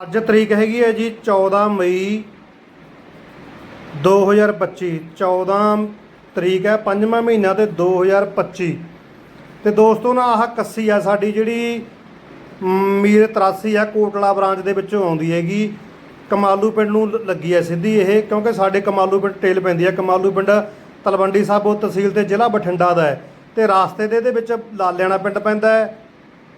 ਅੱਜ ਤਰੀਕ ਹੈਗੀ ਹੈ ਜੀ 14 ਮਈ 2025 14 ਤਰੀਕ ਹੈ, ਪੰਜਵਾਂ ਮਹੀਨਾ ਤੇ 2025 ਤੇ ਦੋਸਤੋ ਨਾ ਆਹ ਕੱਸੀ ਆ ਸਾਡੀ ਜਿਹੜੀ ਮੀਰ 83 ਆ ਕੋਟਲਾ ਬ੍ਰਾਂਚ ਦੇ ਵਿੱਚੋਂ ਆਉਂਦੀ ਹੈਗੀ। ਕਮਾਲੂ ਪਿੰਡ ਨੂੰ ਲੱਗੀ ਹੈ ਸਿੱਧੀ ਇਹ, ਕਿਉਂਕਿ ਸਾਡੇ ਕਮਾਲੂ ਪਿੰਡ ਟੇਲ ਪੈਂਦੀ ਹੈ। ਕਮਾਲੂ ਪਿੰਡ ਤਲਵੰਡੀ ਸਾਬੋ ਤਹਿਸੀਲ ਤੇ ਜ਼ਿਲ੍ਹਾ ਬਠਿੰਡਾ ਦਾ ਹੈ। ਤੇ ਰਾਸਤੇ ਦੇ ਇਹਦੇ ਵਿੱਚ ਲਾਲਿਆਣਾ ਪਿੰਡ ਪੈਂਦਾ ਹੈ,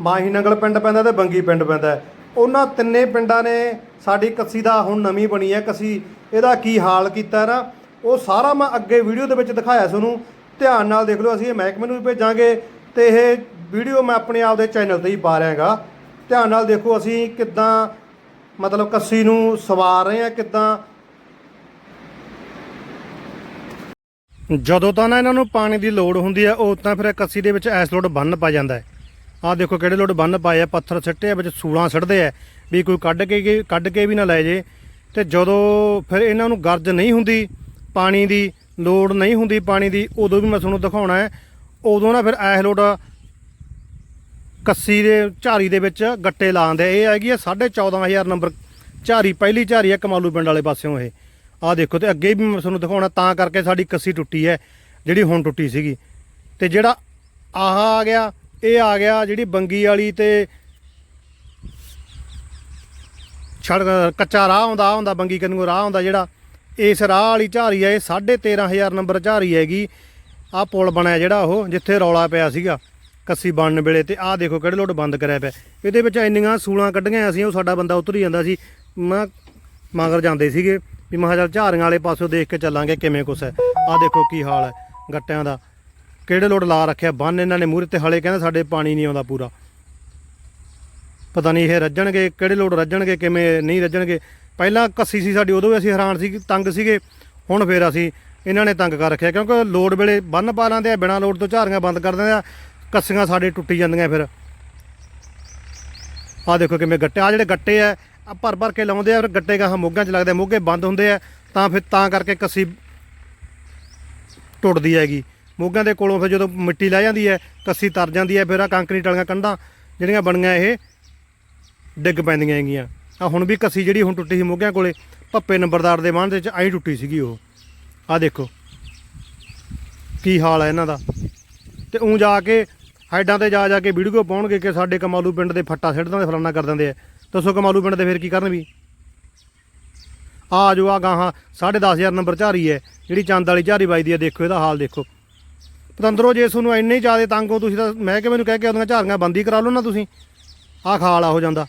ਮਾਹੀ ਨੰਗਲ ਪਿੰਡ ਪੈਂਦਾ ਤੇ ਬੰਗੀ ਪਿੰਡ ਪੈਂਦਾ ਹੈ। ਉਹਨਾਂ ਤਿੰਨੇ ਪਿੰਡਾਂ ਨੇ ਸਾਡੀ ਕੱਸੀ ਦਾ ਹੁਣ ਨਵੀਂ ਬਣੀ ਹੈ ਕੱਸੀ, ਇਹਦਾ ਕੀ ਹਾਲ ਕੀਤਾ ਨਾ, ਉਹ ਸਾਰਾ ਮੈਂ ਅੱਗੇ ਵੀਡੀਓ ਦੇ ਵਿੱਚ ਦਿਖਾਇਆ ਤੁਹਾਨੂੰ ਧਿਆਨ ਨਾਲ ਦੇਖ ਲਓ, ਅਸੀਂ ਇਹ ਮਹਿਕਮੇ ਨੂੰ ਵੀ ਭੇਜਾਂਗੇ ਤੇ ਇਹ ਵੀਡੀਓ ਮੈਂ ਆਪਣੇ ਆਪ ਦੇ ਚੈਨਲ ਤੇ ਹੀ ਪਾ ਰਿਹਾਗਾ। ਧਿਆਨ ਨਾਲ ਦੇਖੋ, ਅਸੀਂ ਕਿੱਦਾਂ ਮਤਲਬ ਕੱਸੀ ਨੂੰ ਸਵਾਰ ਰਹੇ ਹਾਂ, ਕਿੱਦਾਂ ਜਦੋਂ ਤਾਂ ਨਾ ਇਹਨਾਂ ਨੂੰ ਪਾਣੀ ਦੀ ਲੋੜ ਹੁੰਦੀ ਹੈ ਉਹ ਤਾਂ ਫਿਰ ਕੱਸੀ ਦੇ ਵਿੱਚ ਐਸ ਲੋਡ ਬੰਨ ਪਾ ਜਾਂਦਾ ਹੈ। ਆਹ ਦੇਖੋ ਕਿਹੜੇ ਲੋਡ ਬੰਨ ਪਾਏ ਆ, ਪੱਥਰ ਸਿੱਟੇ ਆ, ਵਿੱਚ ਸੂਲਾਂ ਸਿੱਟਦੇ ਆ। ਵੀ ਕੋਈ ਕੱਢ ਕੇ ਕੀ- ਕੱਢ ਕੇ ਵੀ ਨਾ ਲੈ ਜੇ। ਤੇ ਜਦੋਂ ਫਿਰ ਇਹਨਾਂ ਨੂੰ ਗਰਜ ਨਹੀਂ ਹੁੰਦੀ ਪਾਣੀ ਦੀ, ਲੋੜ ਨਹੀਂ ਹੁੰਦੀ ਪਾਣੀ ਦੀ, ਉਦੋਂ ਵੀ ਮੈਂ ਤੁਹਾਨੂੰ ਦਿਖਾਉਣਾ ਹੈ। ਉਦੋਂ ਨਾ ਫਿਰ ਐਸ ਲੋਡ ਕੱਸੀ ਦੇ, ਝਾਰੀ ਦੇ ਵਿੱਚ ਗੱਟੇ ਲਾਉਂਦੇ ਇਹ ਹੈਗੀ ਆ 14500 ਨੰਬਰ ਝਾਰੀ, ਪਹਿਲੀ ਝਾਰੀ ਹੈ ਕਮਾਲੂ ਪਿੰਡ ਵਾਲੇ ਪਾਸਿਓਂ ਇਹ। ਆਹ ਦੇਖੋ ਤੇ ਅੱਗੇ ਵੀ ਮੈਂ ਤੁਹਾਨੂੰ ਦਿਖਾਉਣਾ, ਤਾਂ ਕਰਕੇ ਸਾਡੀ ਕੱਸੀ ਟੁੱਟੀ ਹੈ, ਜਿਹੜੀ ਹੁਣ ਟੁੱਟੀ ਸੀਗੀ। ਤੇ ਜਿਹੜਾ ਆਹ ਆ ਗਿਆ ਇਹ ਆ ਗਿਆ ਜਿਹੜੀ ਬੰਗੀ ਵਾਲੀ ਤੇ ਛੜ, ਕੱਚਾ ਰਾਹ ਆਉਂਦਾ, ਆਹ ਹੁੰਦਾ ਬੰਗੀ ਕੰਨੂ ਰਾਹ ਆਉਂਦਾ ਜਿਹੜਾ। ਇਸ ਰਾਹ ਵਾਲੀ ਝਾਰੀ ਹੈ ਇਹ 13500 ਨੰਬਰ ਝਾਰੀ ਹੈਗੀ। ਆਹ ਪੁਲ ਬਣਿਆ ਜਿਹੜਾ ਉਹ, ਜਿੱਥੇ ਰੌਲਾ ਪਿਆ ਸੀਗਾ, ਕੱਸੀ ਬਣਨ ਵੇਲੇ। ਤੇ ਆਹ ਦੇਖੋ ਕਿਹੜੇ ਲੋਟ ਬੰਦ ਕਰਿਆ ਪਿਆ। ਇਹਦੇ ਵਿੱਚ ਇੰਨੀਆਂ ਸੂਲਾਂ ਕੱਢੀਆਂ ਅਸੀਂ ਉਹ ਸਾਡਾ ਬੰਦਾ ਉਤਰ ਹੀ ਜਾਂਦਾ ਸੀ। ਮੈਂ ਮਗਰ ਜਾਂਦੇ ਸੀਗੇ, ਵੀ ਮੈਂ ਝਾਰੀਆਂ ਵਾਲੇ ਪਾਸੋਂ ਦੇਖ ਕੇ ਚੱਲਾਂਗੇ ਕਿਵੇਂ ਕੁਛ ਹੈ। ਆਹ ਦੇਖੋ ਕੀ ਹਾਲ ਹੈ, ਗੱਟਿਆਂ ਦਾ। ਕਿਹੜੇ ਲੋਟ ਲਾ ਰੱਖਿਆ? ਬੰਨ ਇਹਨਾਂ ਨੇ ਮੂਹਰੇ ਤੇ ਹਲੇ ਕਹਿੰਦਾ ਸਾਡੇ ਪਾਣੀ ਨਹੀਂ ਆਉਂਦਾ ਪੂਰਾ। ਪਤਾ ਨਹੀਂ ਇਹ ਰੱਜਣਗੇ, ਕਿਹੜੇ ਲੋਟ ਰੱਜਣਗੇ, ਕਿਵੇਂ ਨਹੀਂ ਰੱਜਣਗੇ। ਪਹਿਲਾਂ ਕੱਸੀ ਸੀ ਸਾਡੀ, ਉਦੋਂ ਵੀ ਅਸੀਂ ਹੈਰਾਨ ਸੀ, ਤੰਗ ਸੀਗੇ। ਹੁਣ ਫੇਰ ਅਸੀਂ ਇਹਨਾਂ ਨੇ ਤੰਗ ਕਰ ਰੱਖਿਆ, ਕਿਉਂਕਿ ਲੋਡ ਵੇਲੇ ਬੰਨ ਪਾ ਲਾਂਦੇ ਆ, ਬਿਨਾਂ ਲੋਡ ਤੋਂ ਝਾਰੀਆਂ ਬੰਦ ਕਰ ਦਿੰਦੇ ਆ, ਕੱਸੀਆਂ ਸਾਡੇ ਟੁੱਟੀ ਜਾਂਦੀਆਂ ਫਿਰ। ਆਹ ਦੇਖੋ ਕਿਵੇਂ ਗੱਟੇ ਆ ਜਿਹੜੇ ਗੱਟੇ ਆ ਭਰ ਭਰ ਕੇ ਲਾਉਂਦੇ ਆ, ਫਿਰ ਗੱਟੇ ਗਾਹਾਂ ਮੋਗਾਂ 'ਚ ਲੱਗਦੇ ਮੋਗੇ ਬੰਦ ਹੁੰਦੇ ਆ, ਤਾਂ ਫਿਰ ਤਾਂ ਕਰਕੇ ਕੱਸੀ ਟੁੱਟਦੀ ਹੈਗੀ। ਮੋਗਾਂ ਦੇ ਕੋਲੋਂ ਫਿਰ ਜਦੋਂ ਮਿੱਟੀ ਲੈ ਜਾਂਦੀ ਹੈ, ਕੱਸੀ ਤਰ ਜਾਂਦੀ ਹੈ, ਫਿਰ ਆ ਕੰਕਰੀਟ ਵਾਲੀਆਂ ਕੰਧਾਂ ਜਿਹੜੀਆਂ ਬਣੀਆਂ ਇਹ ਡਿੱਗ ਪੈਂਦੀਆਂ ਹੈਗੀਆਂ। ਆ ਹੁਣ ਵੀ ਕੱਸੀ ਜਿਹੜੀ ਹੁਣ ਟੁੱਟੀ ਸੀ ਮੋਗਿਆਂ ਕੋਲੇ ਪੱਪੇ ਨੰਬਰਦਾਰ ਦੇ ਬਾਂਹ ਦੇ ਵਿੱਚ ਆਈ ਟੁੱਟੀ ਸੀਗੀ ਉਹ। ਆ ਦੇਖੋ, ਕੀ ਹਾਲ ਹੈ ਇਹਨਾਂ ਦਾ। ਤੇ ਉਂ ਜਾ ਕੇ ਹਾਈਡਾਂ ਤੇ ਜਾ ਜਾ ਕੇ ਵੀਡੀਓ ਪਾਉਣਗੇ ਕਿ ਸਾਡੇ ਕਮਾਲੂ ਪਿੰਡ ਦੇ ਫੱਟਾ ਸਿੱਟਦਾਂ ਦੇ ਫਲਾਨਾ ਕਰ ਦਿੰਦੇ ਆ। ਦੱਸੋ ਕਮਾਲੂ ਪਿੰਡ ਦੇ ਫਿਰ ਕੀ ਕਰਨ ਵੀ? ਆ ਜੋ ਆ ਗਾਹਾਂ 10500 ਨੰਬਰ ਝਾਰੀ ਹੈ, ਜਿਹੜੀ ਚੰਦ ਵਾਲੀ ਝਾਰੀ ਵੱਜਦੀ ਹੈ, ਦੇਖੋ ਇਹਦਾ ਹਾਲ ਦੇਖੋ। ਪਤੰਦਰੋ, ਜੇ ਤੁਹਾਨੂੰ ਇੰਨੇ ਹੀ ਜ਼ਿਆਦਾ ਤੰਗ ਹੋ, ਤੁਸੀਂ ਤਾਂ ਮੈਂ ਕਿ ਮੈਨੂੰ ਕਹਿ ਕੇ ਉਹਦੀਆਂ ਝਾਰੀਆਂ ਬੰਦੀ ਕਰਾ ਲਓ ਨਾ ਤੁਸੀਂ? ਆਹ ਖਾਲ ਆ ਹੋ ਜਾਂਦਾ।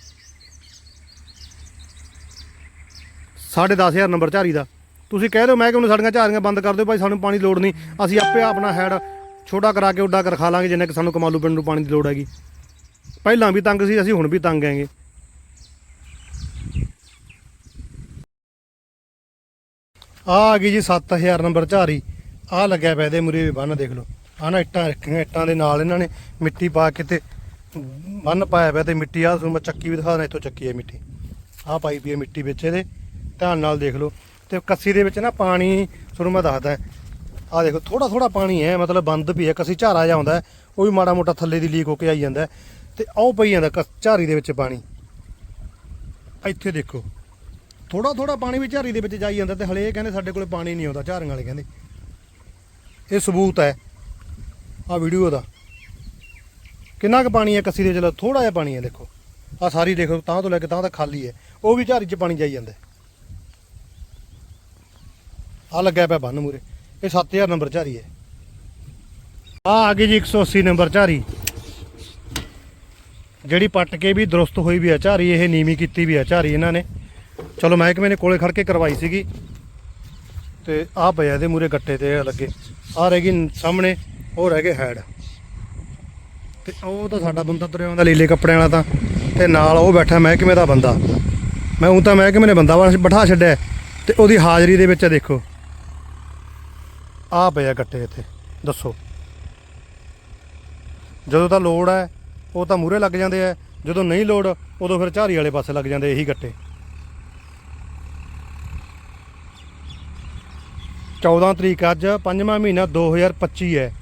10500 ਨੰਬਰ ਝਾਰੀ ਦਾ। ਤੁਸੀਂ ਕਹਿ ਦਿਓ ਮੈਂ ਕਿ ਸਾਡੀਆਂ ਝਾਰੀਆਂ ਬੰਦ ਕਰ ਦਿਓ? ਭਾਈ ਸਾਨੂੰ ਪਾਣੀ ਦੀ ਲੋੜ ਨਹੀਂ। ਅਸੀਂ ਆਪੇ ਆਪਣਾ ਹੈਡ ਛੋਟਾ ਕਰਾ ਕੇ, ਉੱਡਾ ਕਰ ਖਾ ਲਾਂਗੇ, ਜਿੰਨਾ ਕਿ ਸਾਨੂੰ ਕਮਾਲੂ ਪਿੰਡ ਨੂੰ ਪਾਣੀ ਦੀ ਲੋੜ ਹੈਗੀ। ਪਹਿਲਾਂ ਵੀ ਤੰਗ ਸੀ, ਅਸੀਂ ਹੁਣ ਵੀ ਤੰਗ ਹੈਗੇ। ਆ ਆ ਗਈ ਜੀ 7000 ਨੰਬਰ ਝਾਰੀ ਆ ਲੱਗਿਆ ਪਿਆ ਇਹਦੇ ਮੁਰੇ ਵੀ ਬੰਨ, ਦੇਖ ਲਓ। ਆਹ ਨਾ ਇੱਟਾਂ ਰੱਖੀਆਂ ਇੱਟਾਂ ਦੇ ਨਾਲ ਇਹਨਾਂ ਨੇ ਮਿੱਟੀ ਪਾ ਕੇ ਤੇ ਬੰਨ ਪਾਇਆ ਪਿਆ ਤੇ ਮਿੱਟੀ ਆ ਤੁਹਾਨੂੰ ਮੈਂ ਚੱਕੀ ਵੀ ਦਿਖਾ ਦਿੰਦਾ ਇੱਥੋਂ ਚੱਕੀ ਹੈ ਮਿੱਟੀ। ਆਹ ਪਾਈ ਪਈ ਹੈ ਮਿੱਟੀ ਵਿੱਚ ਇਹਦੇ ਧਿਆਨ ਨਾਲ ਦੇਖ ਲਓ। ਤੇ ਕੱਸੀ ਦੇ ਵਿੱਚ ਨਾ ਪਾਣੀ ਤੁਹਾਨੂੰ ਮੈਂ ਦੱਸਦਾ ਆ ਦੇਖੋ ਥੋੜਾ ਥੋੜਾ ਪਾਣੀ ਹੈ ਮਤਲਬ ਬੰਦ ਵੀ ਹੈ ਕੱਸੀ ਝਾਰਾ ਜਾ ਹੁੰਦਾ ਉਹ ਵੀ ਮਾੜਾ ਮੋਟਾ ਥੱਲੇ ਦੀ ਲੀਕ ਹੋ ਕੇ ਆਈ ਜਾਂਦਾ ਹੈ, ਤੇ ਆਉ ਪਈ ਜਾਂਦਾ ਕਸ- ਝਾਰੀ ਦੇ ਵਿੱਚ ਪਾਣੀ। ਇੱਥੇ ਦੇਖੋ ਥੋੜਾ ਥੋੜਾ ਪਾਣੀ ਵੀ ਝਾਰੀ ਦੇ ਵਿੱਚ ਜਾਈ ਜਾਂਦਾ ਤੇ ਹਲੇ ਇਹ ਕਹਿੰਦੇ ਸਾਡੇ ਕੋਲੇ ਪਾਣੀ ਨਹੀਂ ਆਉਂਦਾ ਝਾਰੀਆਂ ਵਾਲੇ ਕਹਿੰਦੇ। ਇਹ ਸਬੂਤ ਹੈ। ਆ ਵੀਡੀਓ ਦਾ ਕਿੰਨਾ ਕੁ ਪਾਣੀ ਹੈ ਕੱਸੀ ਦੇ ਚਲੋ ਥੋੜਾ ਜਿਹਾ ਪਾਣੀ ਹੈ, ਦੇਖੋ। ਆ ਸਾਰੀ ਦੇਖੋ, ਤਾਂ ਤੋਂ ਲੈ ਕੇ ਤਾਂ ਤੱਕ ਖਾਲੀ ਹੈ। ਉਹ ਵੀ ਝਾਰੀ 'ਚ ਪਾਣੀ ਜਾਈ ਜਾਂਦਾ ਆ ਲੱਗਿਆ ਪਿਆ ਬੰਨ ਮੂਰੇ। ਇਹ 7000 ਨੰਬਰ ਝਾਰੀ ਹੈ। ਆ ਆ ਗਈ ਜੀ 180 ਨੰਬਰ ਝਾਰੀ ਜਿਹੜੀ ਪੱਟ ਕੇ ਵੀ ਦਰੁਸਤ ਹੋਈ ਵੀ ਆ ਝਾਰੀ ਇਹ ਨੀਵੀਂ ਕੀਤੀ ਵੀ ਹੈ ਝਾਰੀ ਇਹਨਾਂ ਨੇ। ਚਲੋ, ਮਹਿਕਮੇ ਨੇ ਕੋਲੇ ਖੜ ਕੇ ਕਰਵਾਈ ਸੀਗੀ। ਤੇ ਆਹ ਪਿਆ ਇਹਦੇ ਮੂਰੇ ਗੱਟੇ ਤੇ ਲੱਗੇ। ਆ ਰਹਿ ਗਈ ਸਾਹਮਣੇ। ਉਹ ਰਹਿ ਗਏ ਹੈਡ ਤੇ ਉਹ ਤਾਂ ਸਾਡਾ ਬੰਦਾ ਤੁਰਿਆ ਆਉਂਦਾ ਲੀਲੇ ਕੱਪੜਿਆਂ ਵਾਲਾ ਤਾਂ। ਤੇ ਨਾਲ ਉਹ ਬੈਠਾ ਮਹਿਕਮੇ ਦਾ ਬੰਦਾ? ਮੈਂ ਉਹ ਤਾਂ ਮਹਿਕਮੇ ਨੇ ਬੰਦਾ ਵਾ- ਬਿਠਾ ਛੱਡਿਆ। ਤੇ ਉਹਦੀ ਹਾਜ਼ਰੀ ਦੇ ਵਿੱਚ ਦੇਖੋ। ਆ ਪਿਆ ਕੱਟੇ ਇੱਥੇ, ਦੱਸੋ। ਜਦੋਂ ਤਾਂ ਲੋੜ ਹੈ, ਉਹ ਤਾਂ ਮੂਰੇ ਲੱਗ ਜਾਂਦੇ ਆ। ਜਦੋਂ ਨਹੀਂ ਲੋੜ, ਉਦੋਂ ਫਿਰ ਝਾਰੀ ਵਾਲੇ ਪਾਸੇ ਲੱਗ ਜਾਂਦੇ ਇਹੀ ਕੱਟੇ 14 ਤਰੀਕ ਅੱਜ, ਪੰਜਵਾਂ ਮਹੀਨਾ 2025 ਹੈ।